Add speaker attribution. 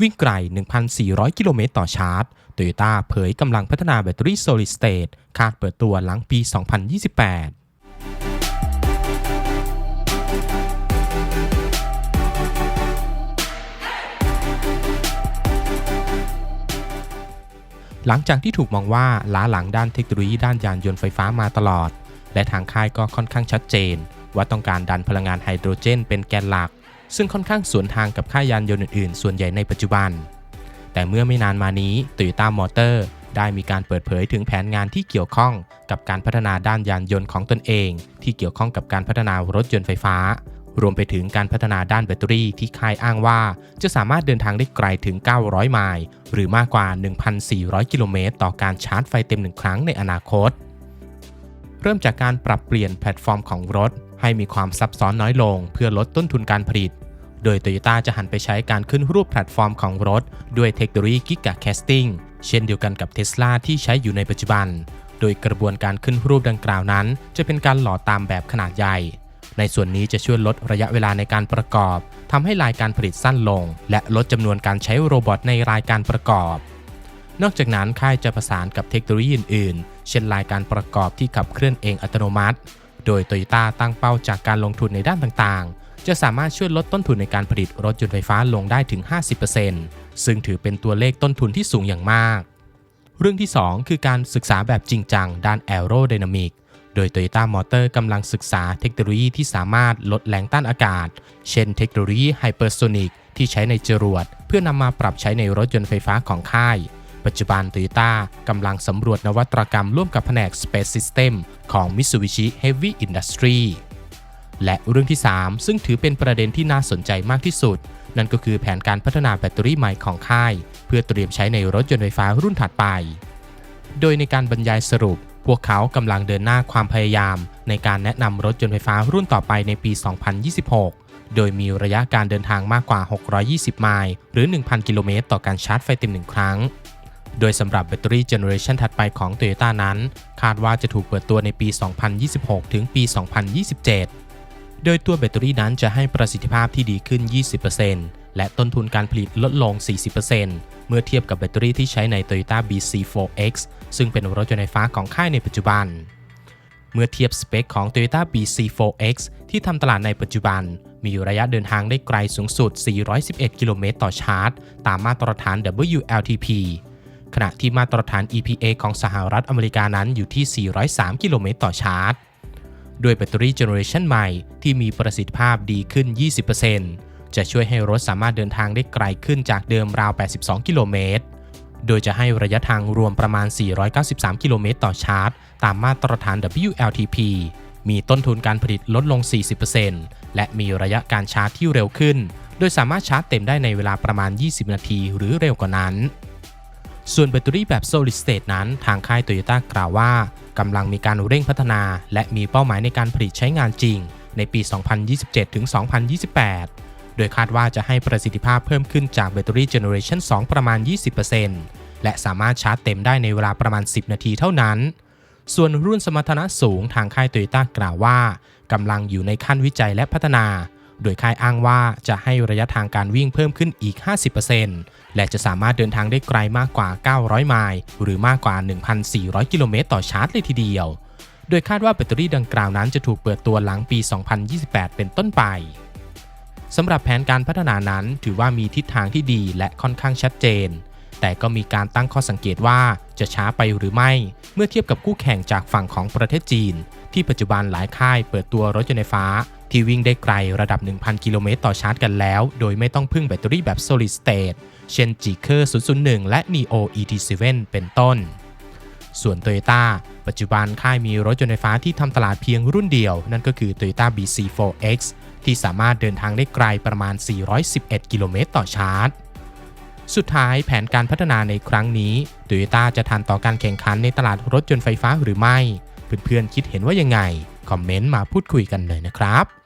Speaker 1: วิ่งไกล 1,400 กิโลเมตรต่อชาร์จ Toyota เผยกำลังพัฒนาแบตเตอรี่ Solid State คาดเปิดตัวหลังปี 2028หลังจากที่ถูกมองว่าล้าหลังด้านเทคโนโลยีด้านยานยนต์ไฟฟ้ามาตลอด และทางค่ายก็ค่อนข้างชัดเจน ว่าต้องการดันพลังงานไฮโดรเจนเป็นแกนหลัก ซึ่งค่อนข้างสวนทางกับค่ายยานยนต์อื่นๆ ส่วนใหญ่ในปัจจุบัน แต่เมื่อไม่นานมานี้ Toyota Motor ได้มีการเปิดเผยถึงแผนงานที่เกี่ยวข้องกับการพัฒนาด้านยานยนต์ของตนเอง ที่เกี่ยวข้องกับการพัฒนารถยนต์ไฟฟ้า รวมไปถึงการพัฒนาด้านแบตเตอรี่ที่ค่ายอ้างว่า จะสามารถเดินทางได้ไกลถึง 900 ไมล์หรือมากกว่า 1,400 กิโลเมตรต่อการชาร์จไฟเต็มหนึ่งครั้งในอนาคต เริ่มจากการปรับเปลี่ยนแพลตฟอร์มของรถให้มีความซับซ้อนน้อยลง เพื่อลดต้นทุนการผลิต โดย Toyota จะหันไปใช้การขึ้นรูปแพลตฟอร์มของรถ ด้วยเทคโนโลยี Giga Casting เช่นเดียวกันกับ Tesla ที่ใช้อยู่ในปัจจุบัน โดยกระบวนการขึ้นรูปดังกล่าวนั้น จะเป็นการหล่อตามแบบขนาดใหญ่ ในส่วนนี้จะช่วยลดระยะเวลาในการประกอบทำให้รายการผลิตสั้นลง และลดจำนวนการใช้โรบอทในรายการประกอบ นอกจากนั้นค่ายจะประสานกับเทคโนโลยีอื่นๆ เช่นรายการประกอบที่ขับเคลื่อนเองอัตโนมัติ โดย Toyota ตั้งเป้าจากการลงทุนในด้านต่างๆ จะสามารถช่วยลดต้นทุนในการผลิตรถยนต์ไฟฟ้าลงได้ถึง 50%ซึ่งถือเป็นตัวเลขต้นทุนที่สูงอย่างมาก เรื่องที่ 2 คือการศึกษาแบบจริงจัง ด้าน Aerodynamic โดย Toyota Motor กำลังศึกษาเทคโนโลยีที่สามารถลดแรงต้านอากาศ เช่นเทคโนโลยี Hypersonic ที่ใช้ในจรวด เพื่อนำมาปรับใช้ในรถยนต์ไฟฟ้าของค่าย ปัจจุบัน Toyota กำลังสำรวจนวัตกรรมร่วมกับแผนก Space System ของ Mitsubishi Heavy Industry และเรื่องที่ 3 ซึ่งถือเป็นประเด็นที่น่าสนใจมากที่สุด นั่นก็คือแผนการพัฒนาแบตเตอรี่ใหม่ของค่าย เพื่อเตรียมใช้ในรถยนต์ไฟฟ้ารุ่นถัดไป โดยในการบรรยายสรุป พวกเขากำลังเดินหน้าความพยายาม ในการแนะนำรถยนต์ไฟฟ้ารุ่นต่อไปในปี 2026 โดยมีระยะการเดินทางมากกว่า 620 ไมล์หรือ 1,000 กิโลเมตรต่อการชาร์จไฟเต็มหนึ่งครั้งโดยสำหรับแบตเตอรี่เจเนอเรชันถัดไปของ Toyota นั้น คาดว่าจะถูกเปิดตัวในปี 2026 ถึงปี 2027 โดยตัวแบตเตอรี่นั้นจะให้ประสิทธิภาพที่ดีขึ้น 20%และต้นทุนการผลิตลดลง 40%เมื่อเทียบกับแบตเตอรี่ที่ใช้ใน Toyota BC4X ซึ่งเป็นรถยนต์ไฟฟ้าของค่ายในปัจจุบัน เมื่อเทียบสเปคของ Toyota BC4X ที่ทำตลาดในปัจจุบัน มีระยะเดินทางได้ไกลสูงสุด 411 กิโลเมตรต่อชาร์จ ตามมาตรฐาน WLTP ขณะที่มาตรฐาน EPA ของสหรัฐอเมริกานั้นอยู่ที่ 403 กิโลเมตรต่อชาร์จ ด้วยแบตเตอรี่เจเนอเรชันใหม่ที่มีประสิทธิภาพดีขึ้น 20%จะช่วยให้รถสามารถเดินทางได้ไกลขึ้นจากเดิมราว 82 กิโลเมตร โดยจะให้ระยะทางรวมประมาณ 493 กิโลเมตรต่อชาร์จ ตามมาตรฐาน WLTP มีต้นทุนการผลิตลดลง 40%และมีระยะการชาร์จที่เร็วขึ้น โดยสามารถชาร์จเต็มได้ในเวลาประมาณ 20 นาทีหรือเร็วกว่านั้น ส่วนแบตเตอรี่แบบ Solid State นั้นทางค่าย Toyota กล่าวว่ากำลังมีการเร่งพัฒนา และมีเป้าหมายในการผลิตใช้งานจริง ในปี 2027 ถึง 2028 โดยคาดว่าจะให้ประสิทธิภาพเพิ่มขึ้นจากแบตเตอรี่เจเนอเรชัน2ประมาณ 20%และสามารถชาร์จเต็มได้ในเวลาประมาณ 10 นาทีเท่านั้น ส่วนรุ่นสมรรถนะสูงทางค่าย Toyota กล่าวว่ากำลังอยู่ในขั้นวิจัยและพัฒนา โดยค่ายอ้างว่าจะให้ระยะทางการวิ่งเพิ่มขึ้นอีก 50%และจะสามารถเดินทางได้ไกลมากกว่า 900 ไมล์ หรือมากกว่า 1,400 กิโลเมตรต่อชาร์จเลยทีเดียว โดยคาดว่าแบตเตอรี่ดังกล่าวนั้นจะถูกเปิดตัวหลังปี 2028 เป็นต้นไปสำหรับแผนการพัฒนานั้นถือว่ามีทิศทางที่ดีและค่อนข้างชัดเจน แต่ก็มีการตั้งข้อสังเกตว่าจะช้าไปหรือไม่ เมื่อเทียบกับคู่แข่งจากฝั่งของประเทศจีน ที่ปัจจุบันหลายค่ายเปิดตัวรถยนต์ไฟฟ้า ที่วิ่งได้ไกลระดับ 1,000 กิโลเมตรต่อชาร์จกันแล้ว โดยไม่ต้องพึ่งแบตเตอรี่แบบ solid state เช่น g k e r 001 และ Neo ET7 เป็นต้น ส่วน Toyota ปัจจุบันค่ายมีรถยนต์ไฟฟ้าที่ทำตลาดเพียงรุ่นเดียว นั่นก็คือ Toyota BC4X ที่สามารถเดินทางได้ไกลประมาณ 411 กิโลเมตรต่อชาร์จสุดท้ายแผนการพัฒนาในครั้งนี้ Toyota จะทันต่อการแข่งขันในตลาดรถยนต์ไฟฟ้าหรือไม่ เพื่อนๆคิดเห็นว่ายังไง คอมเมนต์มาพูดคุยกันเลยนะครับ